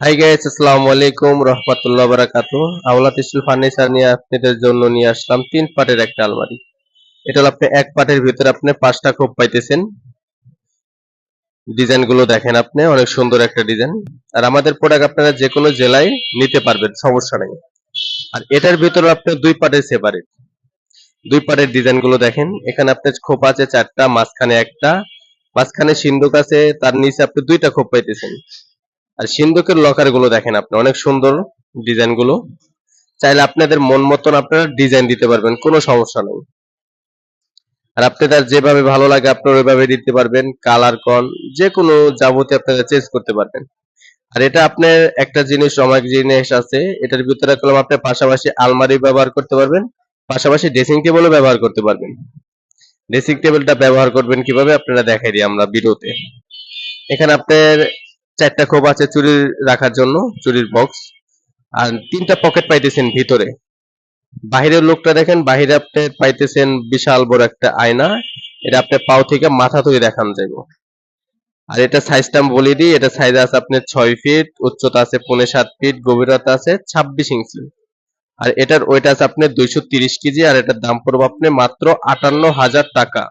Hi guys আসসালামু আলাইকুম রহমতুল্লাহ বারাকাতু আওলাত স্টিল ফার্নিচার নিয়ে আপনাদের জন্য নিয়ে আসলাম তিন পাটের একটা আলমারি। এটা আপনি এক পাটের ভিতরে আপনি পাঁচটা খোপ পাইতেছেন। ডিজাইনগুলো দেখেন আপনি, অনেক সুন্দর একটা ডিজাইন। আর আমাদের প্রোডাক্ট আপনারা যে কোনো জেলায় নিতে পারবেন, সমস্যা নেই। আর এটার ভিতরে আপনি দুই পাটের সেপারেট দুই পাটের ডিজাইনগুলো দেখেন, এখানে আপনার খোপ আছে চারটা, মাঝখানে একটা। মাঝখানে সিন্ধুক আছে, তার নিচে আপনি দুইটা খোপ পাইতেছেন। আর সিন্ধুকের লকারগুলো দেখেন আপনি, অনেক সুন্দর ডিজাইনগুলো চাইলে আপনাদের মন মতন আপনারা ডিজাইন দিতে পারবেন, কোনো সমস্যা নেই। আর আপনাদের যেভাবে ভালো লাগে আপনারা ওইভাবে দিতে পারবেন কালার কন যে কোনো যাবতীয় আপনারা চেঞ্জ করতে পারবেন। আর এটা আপনার একটা জিনিস অনেক জিনিস আছে, এটার ভিতরে কলম আপনি পাশাপাশি আলমারি ব্যবহার করতে পারবেন, পাশাপাশি ড্রেসিং টেবিলও ব্যবহার করতে পারবেন। ড্রেসিং টেবিলটা ব্যবহার করবেন কীভাবে আপনারা দেখাই দিই আমরা ভিডিওতে। এখানে আপনার চারটা খোপ আছে চুরির রাখার জন্য, চুরির বক্স আর তিনটা পকেট পাইতেছেন ভিতরে। বাহিরের লোকটা দেখেন, বাহিরে আপনি পাইতেছেন বিশাল বড় একটা আয়না, এটা আপনার পাও থেকে মাথা থেকে দেখান যাইব। আর এটা সাইজটা আমি বলে দিই, এটা সাইজ আছে আপনার ছয় ফিট উচ্চতা আছে পৌনে সাত ফিট গভীরতা আছে ছাব্বিশ ইঞ্চি আর এটার ওয়েট আছে আপনার দুইশো তিরিশ কেজি, আর এটার দাম পড়বে আপনি মাত্র আটান্ন হাজার টাকা।